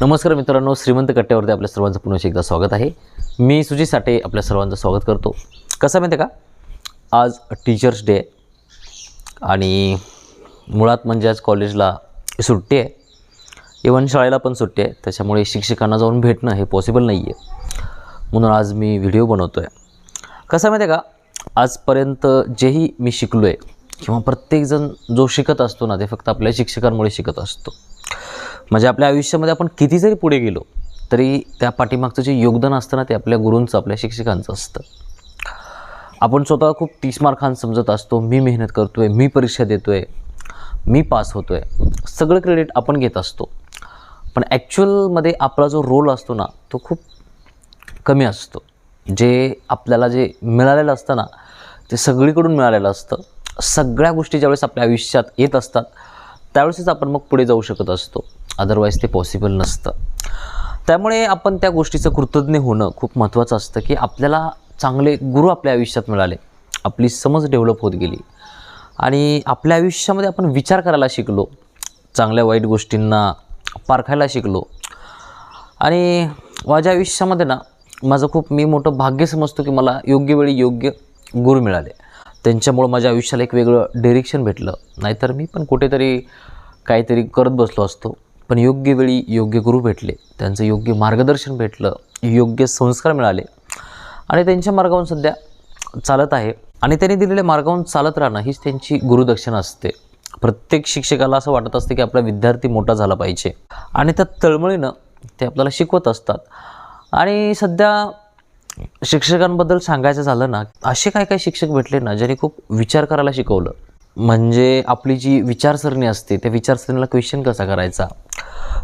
नमस्कार मित्रांनो श्रीमंत कट्ट्यावरती आपल्या सर्वांचं पुन्हा एकदा स्वागत आहे. मी सुजित साठे आपल्या सर्वांचं स्वागत करतो. कसं माहिती आहे का? आज टीचर्स डे आहे आणि मुळात म्हणजे आज कॉलेजला सुट्टी आहे. इवन शाळेला पण सुट्टी आहे. त्याच्यामुळे शिक्षकांना जाऊन भेटणं हे पॉसिबल नाही आहे म्हणून आज मी व्हिडिओ बनवतो आहे कसं माहिती आहे का? आजपर्यंत जेही मी शिकलो आहे किंवा प्रत्येकजण जो शिकत असतो ना ते फक्त आपल्या शिक्षकांमुळे शिकत असतो. म्हणजे आपल्या आयुष्यामध्ये आपण किती जरी पुढे गेलो तरी त्या पाठीमागचं जे योगदान असतं ना ते आपल्या गुरूंचं आपल्या शिक्षकांचं असतं. आपण स्वतः खूप तीस खान समजत असतो मी मेहनत करतो आहे मी परीक्षा देतो आहे मी पास होतो आहे सगळं क्रेडिट आपण घेत असतो. पण ॲक्च्युअलमध्ये आपला जो रोल असतो ना तो खूप कमी असतो. जे आपल्याला जे मिळालेलं असतं ना ते सगळीकडून मिळालेलं असतं. सगळ्या गोष्टी ज्यावेळेस आपल्या आयुष्यात येत असतात त्यावेळेसच आपण मग पुढे जाऊ शकत असतो. अदरवाईज ते पॉसिबल नसतं. त्यामुळे आपण त्या गोष्टीचं कृतज्ञ होणं खूप महत्त्वाचं असतं की आपल्याला चांगले गुरु आपल्या आयुष्यात मिळाले. आपली समज डेव्हलप होत गेली. आणि आपल्या आयुष्यामध्ये आपण विचार करायला शिकलो. चांगल्या वाईट गोष्टींना पारखायला शिकलो. आणि माझ्या आयुष्यामध्ये ना माझं खूप मी मोठं भाग्य समजतो की मला योग्य वेळी योग्य गुरु मिळाले. त्यांच्यामुळं माझ्या आयुष्याला एक वेगळं डिरेक्शन भेटलं. नाहीतर मी पण कुठेतरी काहीतरी करत बसलो असतो. पण योग्य वेळी योग्य गुरु भेटले त्यांचं योग्य मार्गदर्शन भेटलं योग्य संस्कार मिळाले. आणि त्यांच्या मार्गावरून सध्या चालत आहे. आणि त्यांनी दिलेल्या मार्गावरून चालत राहणं हीच त्यांची गुरुदक्षिणा असते. प्रत्येक शिक्षकाला असं वाटत असतं की आपला विद्यार्थी मोठा झाला पाहिजे. आणि त्या तळमळीनं ते आपल्याला शिकवत असतात. आणि सध्या शिक्षकांबद्दल सांगायचं झालं ना असे काय काय शिक्षक भेटले ना ज्यांनी खूप विचार करायला शिकवलं. म्हणजे आपली जी विचारसरणी असते त्या विचारसरणीला क्वेश्चन कसा करायचा?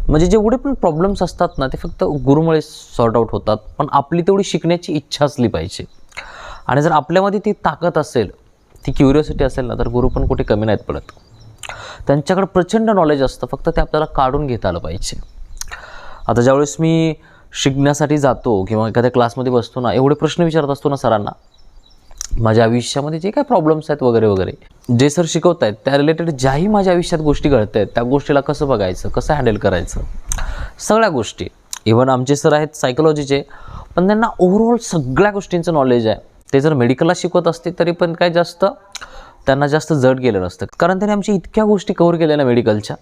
म्हणजे जेवढे पण प्रॉब्लेम्स असतात ना ते फक्त गुरुमुळे सॉर्ट आउट होतात. पण आपली तेवढी शिकण्याची इच्छा असली पाहिजे. आणि जर आपल्यामध्ये ती ताकद असेल ती क्युरिओसिटी असेल ना तर गुरु पण कुठे कमी नाहीत पडत. त्यांच्याकडे प्रचंड नॉलेज असतं फक्त ते आपल्याला काढून घेता आलं पाहिजे. आता ज्यावेळेस मी शिकण्यासाठी जातो किंवा एखाद्या क्लासमध्ये बसतो ना एवढे प्रश्न विचारत असतो ना सरांना माझ्या आयुष्यामध्ये जे काय प्रॉब्लेम्स आहेत वगैरे वगैरे जे सर शिकवत आहेत त्या रिलेटेड ज्याही माझ्या आयुष्यात गोष्टी घडत आहेत त्या गोष्टीला कसं बघायचं कसं हँडल करायचं? सगळ्या गोष्टी. इवन आमचे सर आहेत सायकोलॉजीचे पण त्यांना ओव्हरऑल सगळ्या गोष्टींचं नॉलेज आहे. ते जर मेडिकलला शिकवत असते तरी पण काय जास्त त्यांना जास्त जड गेलं नसतं कारण त्यांनी आमच्या इतक्या गोष्टी कव्हर केल्या ना मेडिकलच्या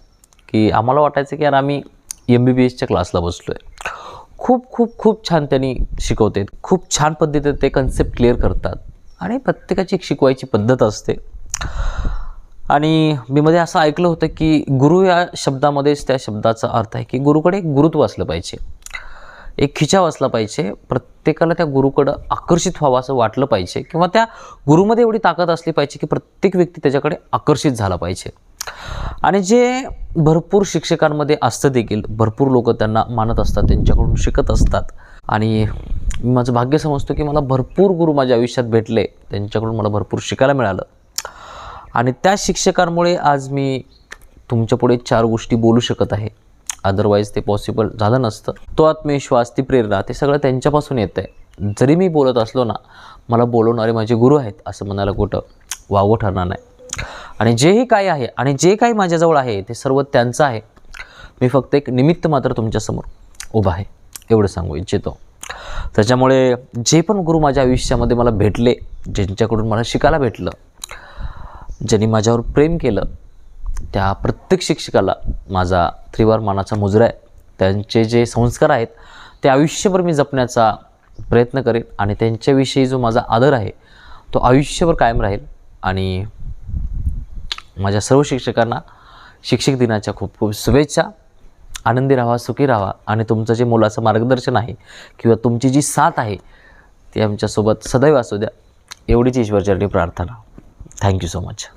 की आम्हाला वाटायचं की यार आम्ही एम बी बी एसच्या क्लासला बसलो आहे खूप खूप खूप छान त्यांनी शिकवते खूप छान पद्धतीने ते कन्सेप्ट क्लिअर करतात. आणि प्रत्येकाची एक शिकवायची पद्धत असते. आणि मी मध्ये असं ऐकलं होतं की गुरु या शब्दामध्येच त्या शब्दाचा अर्थ आहे की गुरुकडे एक गुरुत्व असलं पाहिजे. एक खिचाव असला पाहिजे. प्रत्येकाला त्या गुरुकडं आकर्षित व्हावं असं वाटलं पाहिजे किंवा त्या गुरुमध्ये एवढी ताकद असली पाहिजे की प्रत्येक व्यक्ती त्याच्याकडे आकर्षित झाला पाहिजे. आणि जे भरपूर शिक्षकांमध्ये असतं देखील भरपूर लोक त्यांना मानत असतात त्यांच्याकडून शिकत असतात. आणि मी माझं भाग्य समजतो की मला भरपूर गुरु माझ्या आयुष्यात भेटले. त्यांच्याकडून मला भरपूर शिकायला मिळालं. आणि त्या शिक्षकांमुळे आज मी तुमच्यापुढे चार गोष्टी बोलू शकत आहे. अदरवाईज ते पॉसिबल झालं नसतं. तो आत्मविश्वास ती प्रेरणा ते सगळं त्यांच्यापासून येतं आहे जरी मी बोलत असलो ना मला बोलवणारे माझे गुरु आहेत असं म्हणायला कुठं वावं ठरणार नाही. आणि जेही काही आहे आणि जे काही माझ्याजवळ आहे ते सर्व त्यांचं आहे. मी फक्त एक निमित्त मात्र तुमच्यासमोर उभा आहे. एवढं सांगू इच्छितो. त्याच्यामुळे जे पण गुरु माझ्या आयुष्यामध्ये मला भेटले ज्यांच्याकडून मला शिकायला भेटलं ज्यांनी माझ्यावर प्रेम केलं त्या प्रत्येक शिक्षकाला माझा त्रिवार मानाचा मुजरा आहे. त्यांचे जे संस्कार आहेत ते आयुष्यभर मी जपण्याचा प्रयत्न करेन आणि त्यांच्याविषयी जो माझा आदर आहे तो आयुष्यभर कायम राहील आणि माझ्या सर्व शिक्षकांना शिक्षक दिनाच्या खूप खूप शुभेच्छा. आनंदी राहा सुखी राहा आणि तुमचं जे मुलाचं मार्गदर्शन आहे किंवा तुमची जी साथ आहे ती आमच्यासोबत सदैव असू द्या. एवढीच ईश्वरचरणी प्रार्थना. Thank you so much